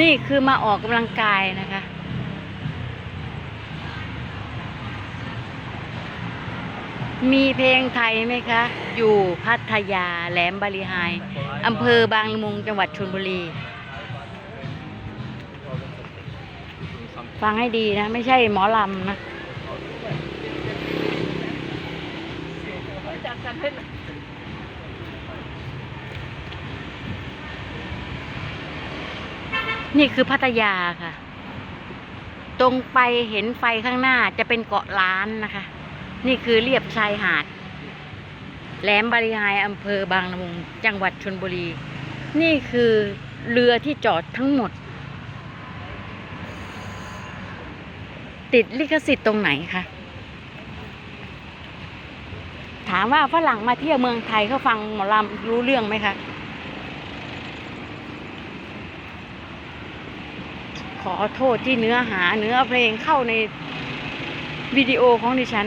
นี่คือมาออกกำลังกายนะคะ มีเพลงไทยไหมคะ อยู่พัทยาแหลมบาลีไฮอำเภอบางละมุงจังหวัดชลบุรี ฟังให้ดีนะ ไม่ใช่หมอลำนะ นี่คือพัทยาค่ะ ตรงไปเห็นไฟข้างหน้าจะเป็นเกาะล้านนะคะ นี่คือเรียบชายหาด แหลมบาลีไฮอำเภอบางละมุงจังหวัดชนบุรี นี่คือเรือที่จอดทั้งหมด ติดลิขสิทธิ์ตรงไหนคะถามว่าฝรั่งมาเที่ยวเมืองไทยเขาฟังหมอลำรู้เรื่องไหมคะ ขอโทษที่เนื้อหาเนื้อเพลงเข้าในวิดีโอของดิฉัน